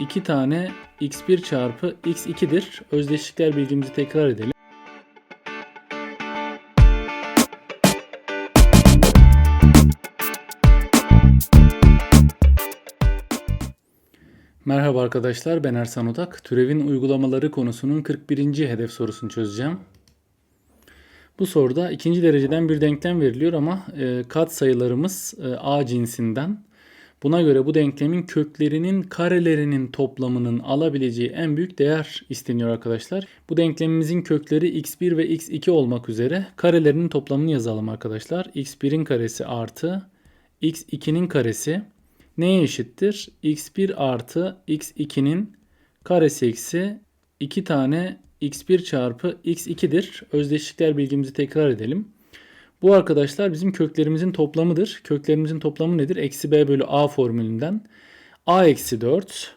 2 tane x1 çarpı x2'dir. Özdeşlikler bilgimizi tekrar edelim. Merhaba arkadaşlar ben Ersan Odak. Türevin uygulamaları konusunun 41. hedef sorusunu çözeceğim. Bu soruda ikinci dereceden bir denklem veriliyor ama e, kat sayılarımız e, a cinsinden. Buna göre bu denklemin köklerinin karelerinin toplamının alabileceği en büyük değer isteniyor arkadaşlar. Bu denklemimizin kökleri x1 ve x2 olmak üzere karelerinin toplamını yazalım arkadaşlar. x1'in karesi artı x2'nin karesi neye eşittir? x1 artı x2'nin karesi eksi 2 tane x1 çarpı x2'dir. Özdeşlikler bilgimizi tekrar edelim. Bu arkadaşlar bizim köklerimizin toplamıdır. Köklerimizin toplamı nedir? Eksi b bölü a formülünden. a eksi 4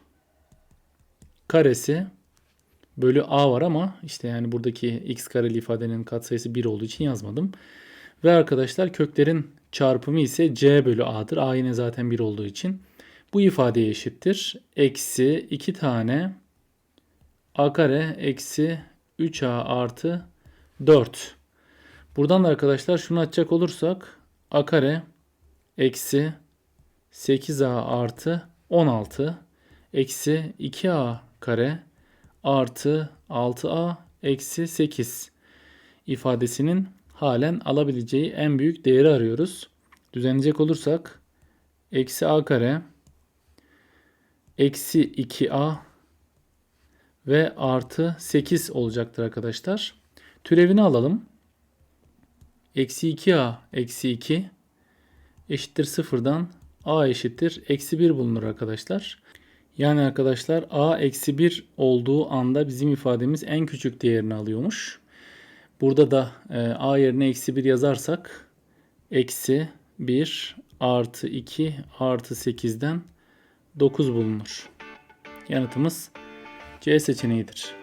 karesi bölü a var ama işte yani buradaki x kareli ifadenin katsayısı 1 olduğu için yazmadım. Ve arkadaşlar köklerin çarpımı ise c bölü a'dır. a yine zaten 1 olduğu için. Bu ifadeye eşittir. Eksi 2 tane a kare eksi 3a artı 4. Buradan da arkadaşlar şunu açacak olursak a kare eksi 8a artı 16 eksi 2a kare artı 6a eksi 8 ifadesinin halen alabileceği en büyük değeri arıyoruz. Düzenleyecek olursak eksi a kare eksi 2a ve artı 8 olacaktır arkadaşlar. Türevini alalım. Eksi 2a eksi 2 eşittir sıfırdan a eşittir eksi 1 bulunur arkadaşlar. Yani arkadaşlar a eksi 1 olduğu anda bizim ifademiz en küçük değerini alıyormuş. Burada da e, a yerine eksi 1 yazarsak eksi 1 artı 2 artı 8'den 9 bulunur. Yanıtımız C seçeneğidir.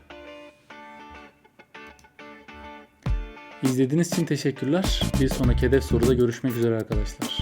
İzlediğiniz için teşekkürler. Bir sonraki hedef soruda görüşmek üzere arkadaşlar.